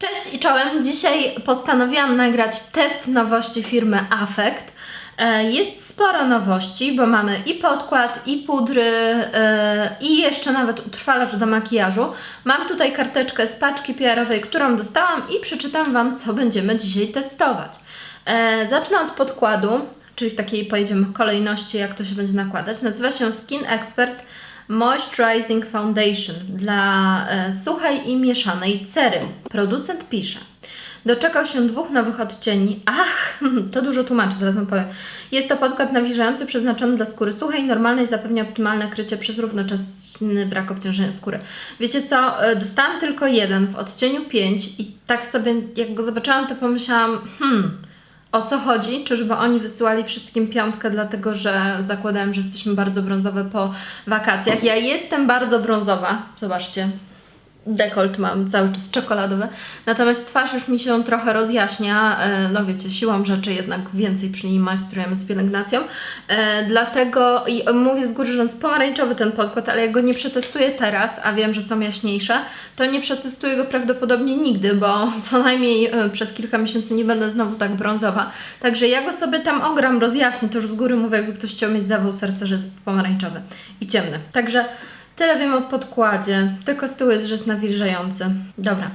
Cześć i czołem. Dzisiaj postanowiłam nagrać test nowości firmy Affect. E, Jest sporo nowości, bo mamy i podkład, i pudry, e, i jeszcze nawet utrwalacz do makijażu. Mam tutaj karteczkę z paczki PR-owej, którą dostałam i przeczytam Wam, co będziemy dzisiaj testować. E, Zacznę od podkładu, czyli w takiej kolejności, jak to się będzie nakładać. Nazywa się Skin Expert Moisturizing Foundation dla e, suchej i mieszanej cery. Producent pisze. Doczekał się dwóch nowych odcieni. Ach, to dużo tłumaczy, zaraz wam powiem. Jest to podkład nawilżający przeznaczony dla skóry suchej normalnej, zapewnia optymalne krycie przez równoczesny brak obciążenia skóry. Wiecie co, e, dostałam tylko jeden w odcieniu 5 i tak sobie, jak go zobaczyłam, to pomyślałam, hmm, o co chodzi? Czyżby oni wysyłali wszystkim piątkę, dlatego że zakładałem, że jesteśmy bardzo brązowe po wakacjach. Ja jestem bardzo brązowa, zobaczcie. Dekolt mam cały czas czekoladowy, natomiast twarz już mi się trochę rozjaśnia. e, No wiecie, siłą rzeczy jednak więcej przy niej majstrujemy z pielęgnacją. E, Dlatego i mówię z góry, że jest pomarańczowy ten podkład, ale jak go nie przetestuję teraz, a wiem, że są jaśniejsze, to nie przetestuję go prawdopodobnie nigdy, bo co najmniej e, przez kilka miesięcy nie będę znowu tak brązowa. Także ja go sobie tam ogram, rozjaśnię, to już z góry mówię, jakby ktoś chciał mieć zawał serca, że jest pomarańczowy i ciemny. Także tyle wiem o podkładzie, tylko z tyłu jest, że jest nawilżający. Dobra.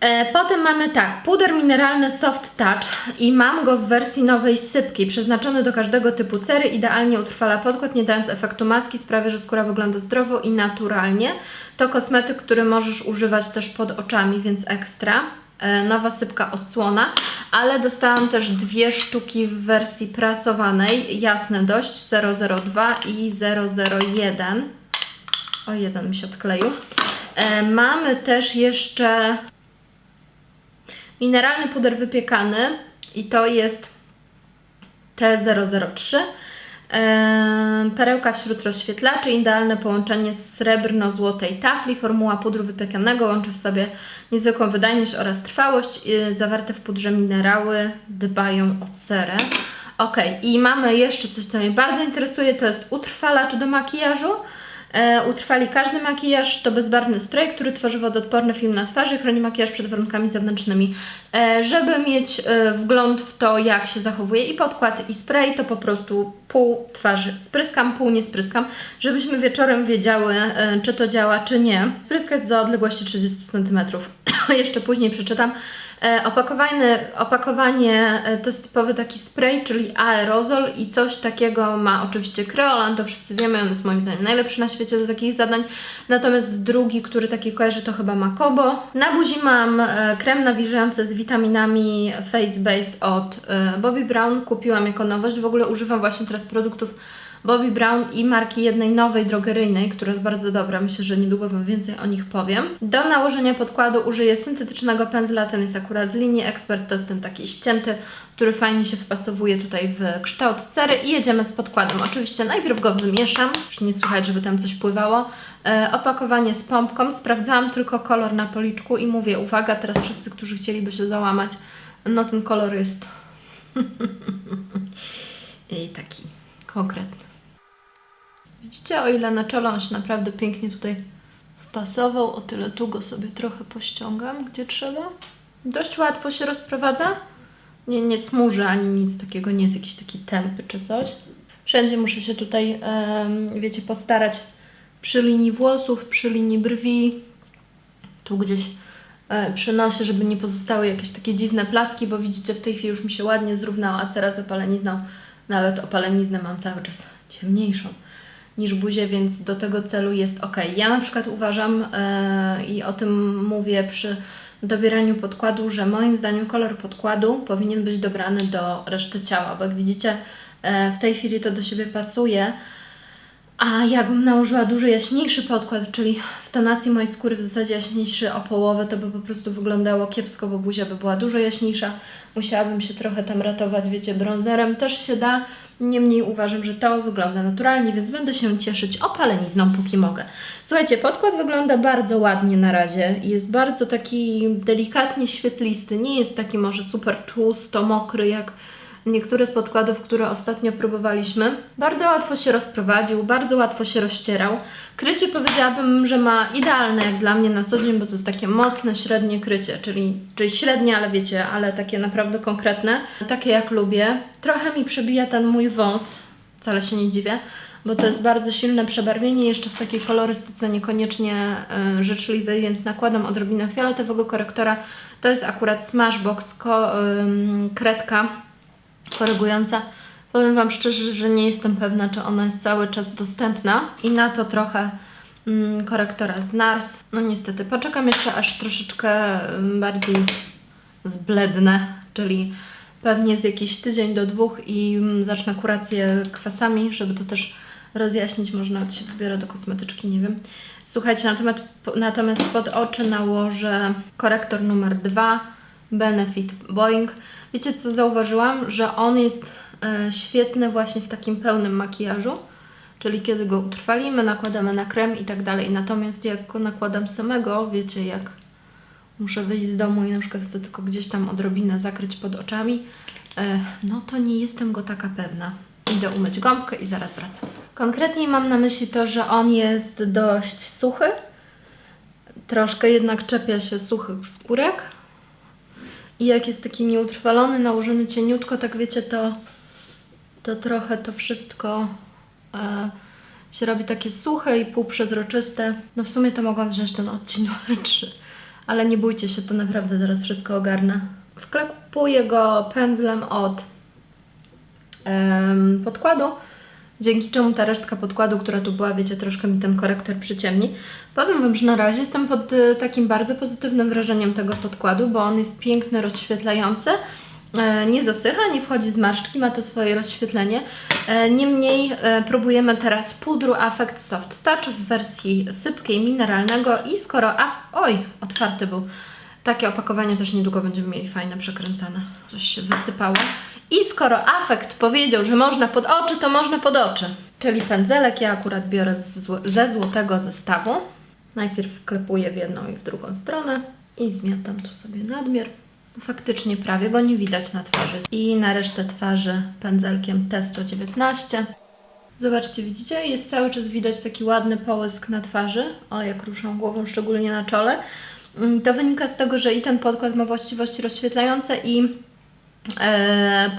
E, Potem mamy tak, puder mineralny Soft Touch i mam go w wersji nowej sypki, przeznaczony do każdego typu cery, idealnie utrwala podkład, nie dając efektu maski, sprawia, że skóra wygląda zdrowo i naturalnie. To kosmetyk, który możesz używać też pod oczami, więc ekstra. E, Nowa sypka odsłona, ale dostałam też dwie sztuki w wersji prasowanej, jasne dość, 002 i 001. O, jeden mi się odkleił. E, mamy też jeszcze mineralny puder wypiekany i to jest T003. E, perełka wśród rozświetlaczy, idealne połączenie srebrno-złotej tafli. Formuła pudru wypiekanego łączy w sobie niezwykłą wydajność oraz trwałość. E, zawarte w pudrze minerały dbają o cerę. Ok, i mamy jeszcze coś, co mnie bardzo interesuje, to jest utrwalacz do makijażu. E, utrwali każdy makijaż, to bezbarwny spray, który tworzy wodoodporny film na twarzy i chroni makijaż przed warunkami zewnętrznymi. E, żeby mieć e, wgląd w to, jak się zachowuje i podkład, i spray, to po prostu pół twarzy spryskam, pół nie spryskam, żebyśmy wieczorem wiedziały, czy to działa, czy nie. Spryskać za odległości 30 cm. Jeszcze później przeczytam. E, Opakowanie, opakowanie to jest typowy taki spray, czyli aerozol i coś takiego ma oczywiście kreolan, to wszyscy wiemy, on jest moim zdaniem najlepszy na świecie do takich zadań. Natomiast drugi, który taki kojarzy, to chyba Makobo. Na buzi mam e, krem nawilżający z witaminami Face Base od e, Bobbi Brown. Kupiłam jako nowość, w ogóle używam właśnie teraz produktów Bobbi Brown i marki jednej nowej drogeryjnej, która jest bardzo dobra. Myślę, że niedługo Wam więcej o nich powiem. Do nałożenia podkładu użyję syntetycznego pędzla. Ten jest akurat z linii Expert. To jest ten taki ścięty, który fajnie się wpasowuje tutaj w kształt cery i jedziemy z podkładem. Oczywiście najpierw go wymieszam, już nie słychać, żeby tam coś pływało. E, opakowanie z pompką. Sprawdzałam tylko kolor na policzku i mówię, uwaga, teraz wszyscy, którzy chcieliby się załamać, no ten kolor jest i taki konkretny. Widzicie, o ile na czole on się naprawdę pięknie tutaj wpasował, o tyle tu go sobie trochę pościągam, gdzie trzeba. Dość łatwo się rozprowadza. Nie, nie smuży ani nic takiego, nie jest jakiś taki tępy czy coś. Wszędzie muszę się tutaj, wiecie, postarać przy linii włosów, przy linii brwi, tu gdzieś przynoszę, żeby nie pozostały jakieś takie dziwne placki, bo widzicie, w tej chwili już mi się ładnie zrównała cera z opalenizną. Nawet opaleniznę mam cały czas ciemniejszą niż buzię, więc do tego celu jest ok. Ja na przykład uważam e, i o tym mówię przy dobieraniu podkładu, że moim zdaniem kolor podkładu powinien być dobrany do reszty ciała, bo jak widzicie, e, w tej chwili to do siebie pasuje. A jakbym nałożyła dużo jaśniejszy podkład, czyli w tonacji mojej skóry w zasadzie jaśniejszy o połowę, to by po prostu wyglądało kiepsko, bo buzia by była dużo jaśniejsza. Musiałabym się trochę tam ratować, wiecie, brązerem też się da. Niemniej uważam, że to wygląda naturalnie, więc będę się cieszyć opalenizną, póki mogę. Słuchajcie, podkład wygląda bardzo ładnie na razie. Jest bardzo taki delikatnie świetlisty. Nie jest taki może super tłusto, mokry jak niektóre z podkładów, które ostatnio próbowaliśmy. Bardzo łatwo się rozprowadził, bardzo łatwo się rozcierał. Krycie powiedziałabym, że ma idealne jak dla mnie na co dzień, bo to jest takie mocne, średnie krycie, czyli, czyli średnie, ale wiecie, ale takie naprawdę konkretne, takie jak lubię. Trochę mi przebija ten mój wąs, wcale się nie dziwię, bo to jest bardzo silne przebarwienie, jeszcze w takiej kolorystyce niekoniecznie y, życzliwej, więc nakładam odrobinę fioletowego korektora. To jest akurat Smashbox ko, ym, kredka korygująca. Powiem Wam szczerze, że nie jestem pewna, czy ona jest cały czas dostępna i na to trochę mm, korektora z NARS. No niestety, poczekam jeszcze aż troszeczkę ym, bardziej zblednę, czyli pewnie z jakiś tydzień do dwóch i mm, zacznę kurację kwasami, żeby to też rozjaśnić. Może nawet się wybiorę do kosmetyczki, nie wiem. Słuchajcie, natomiast, natomiast pod oczy nałożę korektor numer dwa Benefit Boeing. Wiecie co zauważyłam? Że on jest e, świetny właśnie w takim pełnym makijażu. Czyli kiedy go utrwalimy, nakładamy na krem i tak dalej. Natomiast jak go nakładam samego, wiecie, jak muszę wyjść z domu i na przykład chcę tylko gdzieś tam odrobinę zakryć pod oczami, e, no to nie jestem go taka pewna. Idę umyć gąbkę i zaraz wracam. Konkretniej mam na myśli to, że on jest dość suchy. Troszkę jednak czepia się suchych skórek. I jak jest taki nieutrwalony, nałożony cieniutko, tak wiecie, to, to trochę to wszystko e, się robi takie suche i półprzezroczyste. No w sumie to mogłam wziąć ten odcień numer 3, ale nie bójcie się, to naprawdę zaraz wszystko ogarnę. Wklepuję go pędzlem od podkładu, dzięki czemu ta resztka podkładu, która tu była, wiecie, troszkę mi ten korektor przyciemni. Powiem Wam, że na razie jestem pod y, takim bardzo pozytywnym wrażeniem tego podkładu, bo on jest piękny, rozświetlający. E, Nie zasycha, nie wchodzi z marszczki, ma to swoje rozświetlenie. E, Niemniej e, próbujemy teraz pudru Affect Soft Touch w wersji sypkiej, mineralnego i skoro... Oj, otwarty był. Takie opakowanie też niedługo będziemy mieli fajne, przekręcane. Coś się wysypało. I skoro Affect powiedział, że można pod oczy, to można pod oczy. Czyli pędzelek ja akurat biorę ze złotego zestawu. Najpierw wklepuję w jedną i w drugą stronę i zmiatam tu sobie nadmiar. Faktycznie prawie go nie widać na twarzy. I na resztę twarzy pędzelkiem T119. Zobaczcie, widzicie? Jest cały czas widać taki ładny połysk na twarzy. O, jak ruszam głową, szczególnie na czole. Mm, To wynika z tego, że i ten podkład ma właściwości rozświetlające i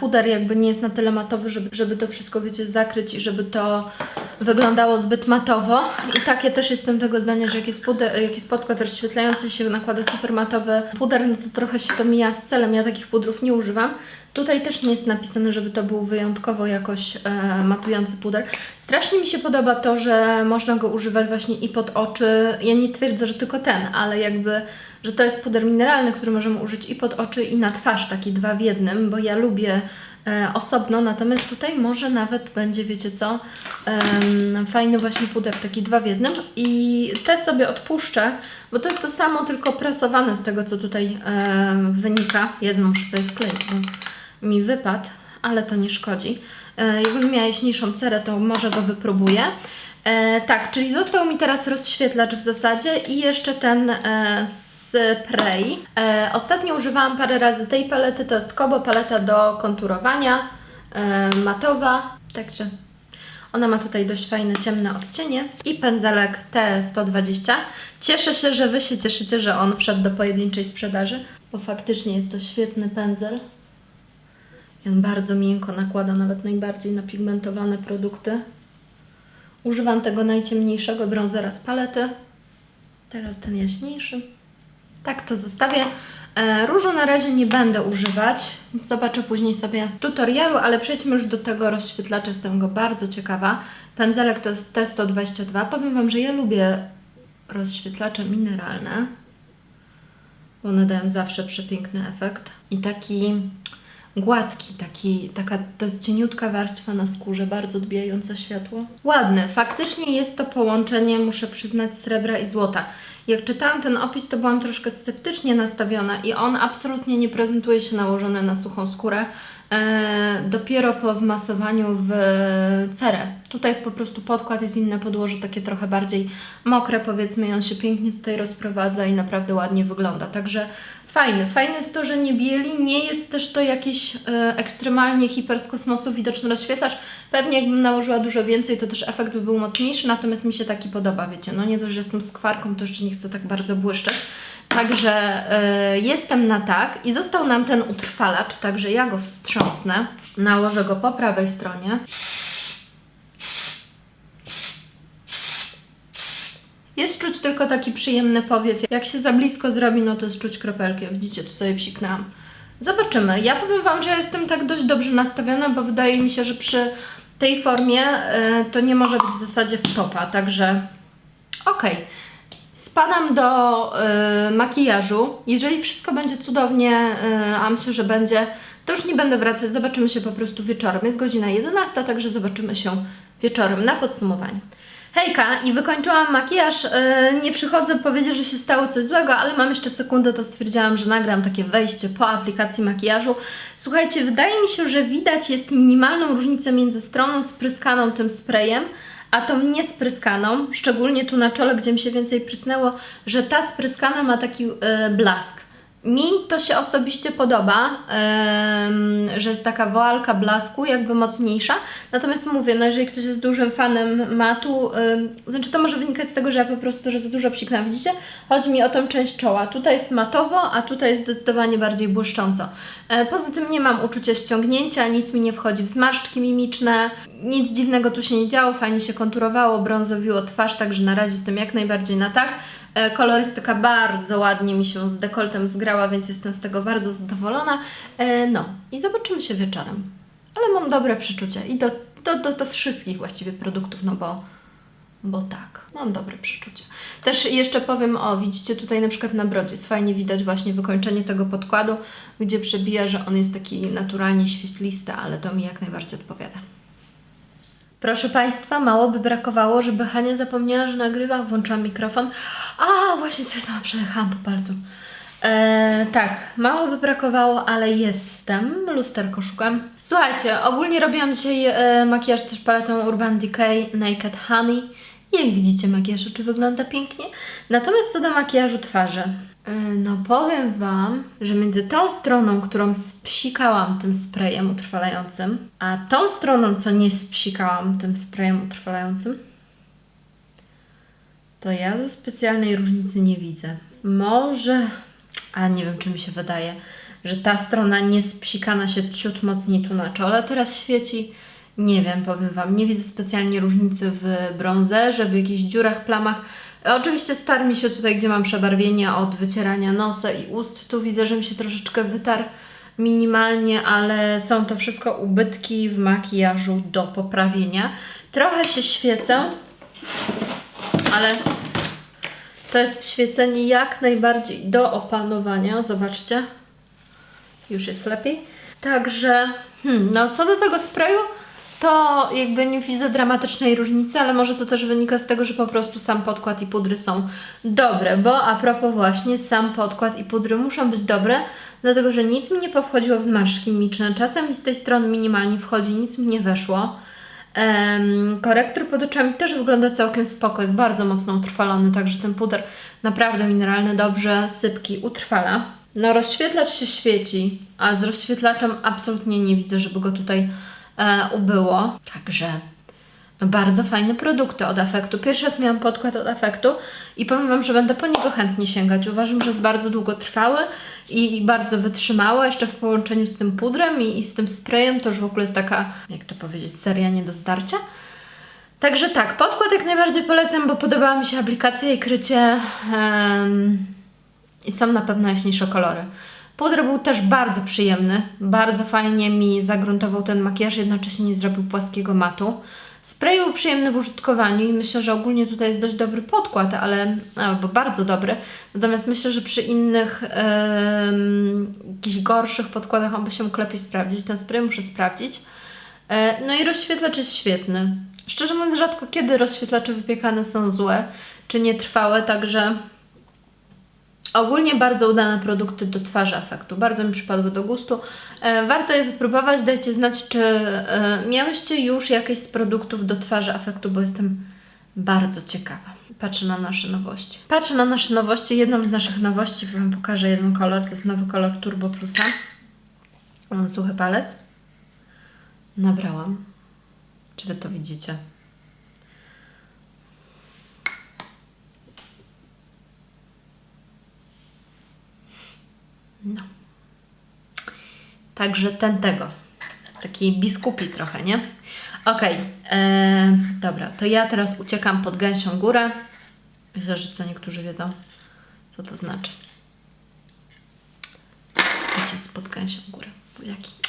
puder jakby nie jest na tyle matowy, żeby, żeby to wszystko, wiecie, zakryć i żeby to wyglądało zbyt matowo. I tak ja też jestem tego zdania, że jak jest, puder, jak jest podkład rozświetlający się nakłada super matowy puder, no to trochę się to mija z celem. Ja takich pudrów nie używam. Tutaj też nie jest napisane, żeby to był wyjątkowo jakoś e, matujący puder. Strasznie mi się podoba to, że można go używać właśnie i pod oczy. Ja nie twierdzę, że tylko ten, ale jakby, że to jest puder mineralny, który możemy użyć i pod oczy, i na twarz, taki dwa w jednym, bo ja lubię e, osobno, natomiast tutaj może nawet będzie, wiecie co, em, fajny właśnie puder, taki dwa w jednym i te sobie odpuszczę, bo to jest to samo, tylko prasowane z tego, co tutaj em, wynika. Jedną muszę sobie wkleić, bo mi wypadł, ale to nie szkodzi. E, jakbym miała jaśniejszą cerę, to może go wypróbuję. E, tak, czyli został mi teraz rozświetlacz w zasadzie i jeszcze ten e, spray. E, ostatnio używałam parę razy tej palety, to jest Kobo paleta do konturowania, e, matowa, także ona ma tutaj dość fajne, ciemne odcienie i pędzelek T120. Cieszę się, że Wy się cieszycie, że on wszedł do pojedynczej sprzedaży, bo faktycznie jest to świetny pędzel. I on bardzo miękko nakłada nawet najbardziej napigmentowane produkty. Używam tego najciemniejszego bronzera z palety. Teraz ten jaśniejszy. Tak to zostawię. E, Różu na razie nie będę używać. Zobaczę później sobie tutorialu, ale przejdźmy już do tego rozświetlacza. Jestem go bardzo ciekawa. Pędzelek to jest T122. Powiem Wam, że ja lubię rozświetlacze mineralne, bo one dają zawsze przepiękny efekt. I taki gładki, taki, taka to jest cieniutka warstwa na skórze, bardzo odbijająca światło. Ładny, faktycznie jest to połączenie, muszę przyznać, srebra i złota. Jak czytałam ten opis, to byłam troszkę sceptycznie nastawiona i on absolutnie nie prezentuje się nałożony na suchą skórę. e, dopiero po wmasowaniu w cerę. Tutaj jest po prostu podkład, jest inne podłoże, takie trochę bardziej mokre powiedzmy i on się pięknie tutaj rozprowadza i naprawdę ładnie wygląda. Także fajny. Fajne jest to, że nie bieli, nie jest też to jakiś e, ekstremalnie hiper z kosmosu widoczny rozświetlacz. Pewnie jakbym nałożyła dużo więcej, to też efekt by był mocniejszy, natomiast mi się taki podoba, wiecie. No nie dość, że jestem skwarką, to jeszcze nie chcę tak bardzo błyszczeć. Także e, jestem na tak i został nam ten utrwalacz, także ja go wstrząsnę. Nałożę go po prawej stronie. Jest czuć tylko taki przyjemny powiew. Jak się za blisko zrobi, no to jest czuć kropelkę. Widzicie, tu sobie psiknęłam. Zobaczymy. Ja powiem Wam, że jestem tak dość dobrze nastawiona, bo wydaje mi się, że przy tej formie e, to nie może być w zasadzie w topa, także okej. Spadam do y, makijażu. Jeżeli wszystko będzie cudownie, y, a myślę, że będzie, to już nie będę wracać. Zobaczymy się po prostu wieczorem. Jest godzina 11, także zobaczymy się wieczorem na podsumowaniu. Hejka, i wykończyłam makijaż. Y, nie przychodzę powiedzieć, że się stało coś złego, ale mam jeszcze sekundę, to stwierdziłam, że nagram takie wejście po aplikacji makijażu. Słuchajcie, wydaje mi się, że widać jest minimalną różnicę między stroną spryskaną tym sprayem, a tą niespryskaną, szczególnie tu na czole, gdzie mi się więcej prysnęło, że ta spryskana ma taki e, blask. Mi to się osobiście podoba, że jest taka woalka blasku, jakby mocniejsza. Natomiast mówię, no jeżeli ktoś jest dużym fanem matu, znaczy to może wynikać z tego, że ja po prostu, że za dużo psiknęłam. Widzicie? Chodzi mi o tą część czoła. Tutaj jest matowo, a tutaj jest zdecydowanie bardziej błyszcząco. E, poza tym nie mam uczucia ściągnięcia, nic mi nie wchodzi w zmarszczki mimiczne, nic dziwnego tu się nie działo, fajnie się konturowało, brązowiło twarz, także na razie jestem jak najbardziej na tak. E, Kolorystyka bardzo ładnie mi się z dekoltem zgrała, więc jestem z tego bardzo zadowolona. E, No i zobaczymy się wieczorem. Ale mam dobre przeczucie i do, do, do, do wszystkich właściwie produktów, no bo, bo tak, mam dobre przeczucie. Też jeszcze powiem, o widzicie tutaj na przykład na brodzie fajnie widać właśnie wykończenie tego podkładu, gdzie przebija, że on jest taki naturalnie świetlisty, ale to mi jak najbardziej odpowiada. Proszę Państwa, mało by brakowało, żeby Hania zapomniała, że nagrywa. Włączyłam mikrofon. A, właśnie sobie sama przejechałam po palcu. E, tak, mało by brakowało, ale jestem. Lusterko szukam. Słuchajcie, ogólnie robiłam dzisiaj e, makijaż też paletą Urban Decay Naked Honey. Jak widzicie, makijaż oczy wygląda pięknie. Natomiast co do makijażu twarzy. E, No powiem Wam, że między tą stroną, którą spsikałam tym sprayem utrwalającym, a tą stroną, co nie spsikałam tym sprayem utrwalającym, to ja ze specjalnej różnicy nie widzę. Może, a nie wiem, czy mi się wydaje, że ta strona niespsikana się ciut mocniej tu na czole teraz świeci. Nie wiem, powiem Wam, nie widzę specjalnie różnicy w brązerze, w jakichś dziurach, plamach. Oczywiście star mi się tutaj, gdzie mam przebarwienie od wycierania nosa i ust. Tu widzę, że mi się troszeczkę wytarł minimalnie, ale są to wszystko ubytki w makijażu do poprawienia. Trochę się świecę, ale to jest świecenie jak najbardziej do opanowania. Zobaczcie, już jest lepiej. Także, hmm, no co do tego sprayu, to jakby nie widzę dramatycznej różnicy, ale może to też wynika z tego, że po prostu sam podkład i pudry są dobre, bo a propos właśnie, sam podkład i pudry muszą być dobre, dlatego że nic mi nie powchodziło w zmarszczki mimiczne. Czasem z tej strony minimalnie wchodzi, nic mi nie weszło. Em, korektor pod oczami też wygląda całkiem spoko, jest bardzo mocno utrwalony, także ten puder naprawdę mineralny, dobrze sypki utrwala. No rozświetlacz się świeci, a z rozświetlaczem absolutnie nie widzę, żeby go tutaj ubyło. Także bardzo fajne produkty od efektu. Pierwszy raz miałam podkład od efektu i powiem Wam, że będę po niego chętnie sięgać. Uważam, że jest bardzo długotrwały i, bardzo wytrzymały, jeszcze w połączeniu z tym pudrem i, i z tym sprayem to już w ogóle jest taka, jak to powiedzieć, seria nie do zdarcia. Także tak, podkład jak najbardziej polecam, bo podobała mi się aplikacja i krycie i są na pewno jaśniejsze kolory. Puder był też bardzo przyjemny, bardzo fajnie mi zagruntował ten makijaż, jednocześnie nie zrobił płaskiego matu. Spray był przyjemny w użytkowaniu i myślę, że ogólnie tutaj jest dość dobry podkład, ale albo bardzo dobry. Natomiast myślę, że przy innych em, jakichś gorszych podkładach on by się mógł lepiej sprawdzić. Ten spray muszę sprawdzić. E, No i rozświetlacz jest świetny. Szczerze mówiąc, rzadko kiedy rozświetlacze wypiekane są złe czy nietrwałe, także Ogólnie bardzo udane produkty do twarzy efektu. Bardzo mi przypadły do gustu. E, warto je wypróbować. Dajcie znać, czy e, miałyście już jakieś z produktów do twarzy efektu, bo jestem bardzo ciekawa. Patrzę na nasze nowości. Patrzę na nasze nowości. Jedną z naszych nowości Wam pokażę jeden kolor. To jest nowy kolor Turbo Plusa. Mam suchy palec. Nabrałam. Czy Wy to widzicie? No. Także ten tego. Taki biskupi trochę, nie? Okej, e, dobra, to ja teraz uciekam pod gęsią górę. Myślę, że co niektórzy wiedzą, co to znaczy. Uciec pod gęsią górę. Buziaki.